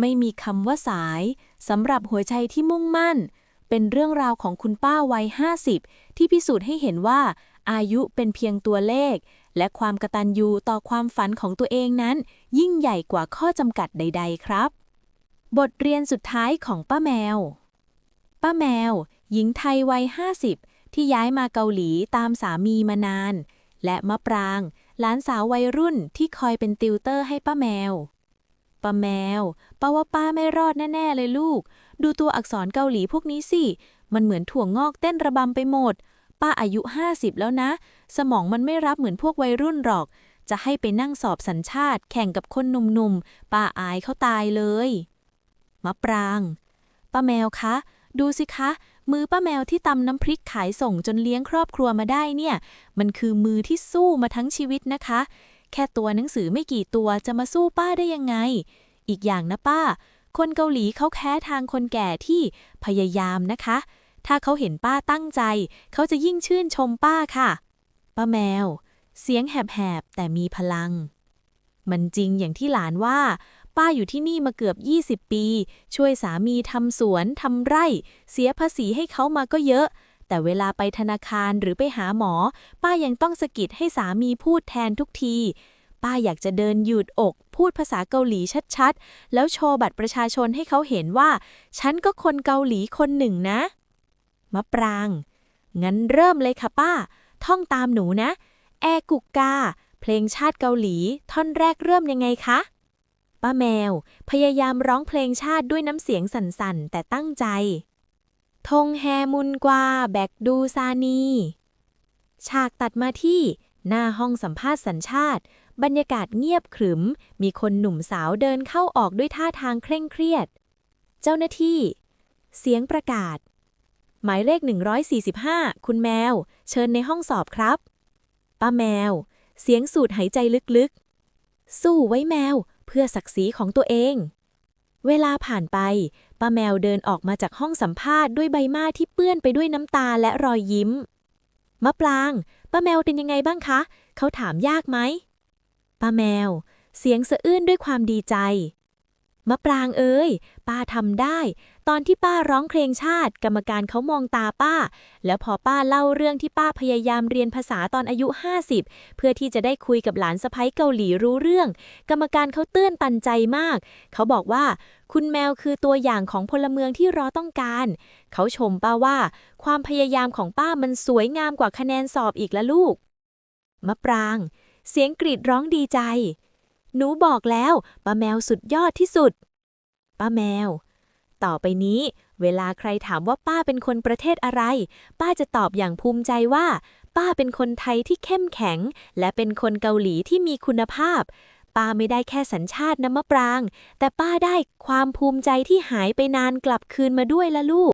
ไม่มีคำว่าสายสำหรับหัวใจที่มุ่งมั่น เป็นเรื่องราวของคุณป้าวัย 50 ที่พิสูจน์ให้เห็นว่า อายุเป็นเพียงตัวเลข และความกระตัญญูต่อความฝันของตัวเองนั้น ยิ่งใหญ่กว่าข้อจำกัดใด ๆ ครับ บทเรียนสุดท้ายของป้าแมว ป้าแมว หญิงไทยวัย 50 ที่ย้ายมาเกาหลีตามสามีมานาน และมะปราง หลานสาววัยรุ่นที่คอยเป็นติวเตอร์ให้ป้าแมว ป้าแมว ป้าว่าป้าไม่รอดแน่ ๆ เลยลูก ดูตัวอักษรเกาหลีพวกนี้สิ มันเหมือนถั่วงอกเต้นระบำไปหมด ป้าอายุ 50 แล้วนะ สมองมันไม่รับเหมือนพวกวัยรุ่นหรอก จะให้ไปนั่งสอบสัญชาติ แข่งกับคนหนุ่มๆ ป้าอายเขาตายเลย มะปราง ป้าแมวคะ ดูสิคะ มือป้าแมวที่ตำน้ำพริกขายส่งจนเลี้ยงครอบครัวมาได้เนี่ย มันคือมือที่สู้มาทั้งชีวิตนะคะ แค่ตัวหนังสือไม่กี่ตัวจะมาสู้ป้าได้ยังไง อีกอย่างนะป้า คนเกาหลีเขาแค้ทางคนแก่ที่พยายามนะคะ ถ้าเขาเห็นป้าตั้งใจ เขาจะยิ่งชื่นชมป้าค่ะ ป้าแมว เสียงแหบๆแต่มีพลัง มันจริงอย่างที่หลานว่า ป้าอยู่ที่นี่มาเกือบ 20 ปี ช่วยสามีทำสวนทำไร่ เสียภาษีให้เขามาก็เยอะ แต่เวลาไปธนาคารหรือไปหาหมอ ป้ายังต้องสะกิดให้สามีพูดแทนทุกที ป้าอยากจะเดินหยุดอก พูดภาษาเกาหลีชัดๆ แล้วโชว์บัตรประชาชนให้เขาเห็นว่า ฉันก็คนเกาหลีคนหนึ่งนะ มะปราง งั้นเริ่มเลยค่ะป้า ท่องตามหนูนะ แอกุกกา เพลงชาติเกาหลี ท่อนแรกเริ่มยังไงคะป้าแมว พยายามร้องเพลงชาติด้วยน้ำเสียงสั่นๆ แต่ตั้งใจ ธงแฮมุนกวาแบกดูซานี ฉากตัดมาที่หน้าห้องสัมภาษณ์สัญชาติ บรรยากาศเงียบขรึม มีคนหนุ่มสาวเดินเข้าออกด้วยท่าทางเคร่งเครียด เจ้าหน้าที่ เสียงประกาศ หมายเลข 145 คุณแมว เชิญในห้องสอบครับ ป้าแมว เสียงสูดหายใจลึกๆ สู้ไว้แมว เพื่อศักดิ์ศรีของตัวเอง เวลาผ่านไป ป้าแมวเดินออกมาจากห้องสัมภาษณ์ด้วยใบหน้าที่เปื้อนไปด้วยน้ำตาและรอยยิ้ม มะปราง ป้าแมวเป็นยังไงบ้างคะ เขาถามยากไหม ป้าแมว เสียงสะอื้นด้วยความดีใจ มะปรางเอ้ย ป้าทำได้ ตอนที่ป้าร้องเพลงชาติ กรรมการเขามองตาป้า แล้วพอป้าเล่าเรื่องที่ป้าพยายามเรียนภาษาตอนอายุ 50 เพื่อที่จะได้คุยกับหลานสะใภ้เกาหลีรู้เรื่อง กรรมการเขาเตื้อนตันใจมาก เขาบอกว่า คุณแมวคือตัวอย่างของพลเมืองที่รอต้องการ เขาชมป้าว่า ความพยายามของป้ามันสวยงามกว่าคะแนนสอบอีกละลูก มะปราง เสียงกรีดร้องดีใจ หนูบอกแล้วป้าแมวสุดยอดที่สุด ป้าแมว ต่อไปนี้ เวลาใครถามว่าป้าเป็นคนประเทศอะไร ป้าจะตอบอย่างภูมิใจว่า ป้าเป็นคนไทยที่เข้มแข็ง และเป็นคนเกาหลีที่มีคุณภาพ ป้าไม่ได้แค่สัญชาติน้ำมะปราง แต่ป้าได้ความภูมิใจที่หายไปนานกลับคืนมาด้วยละลูก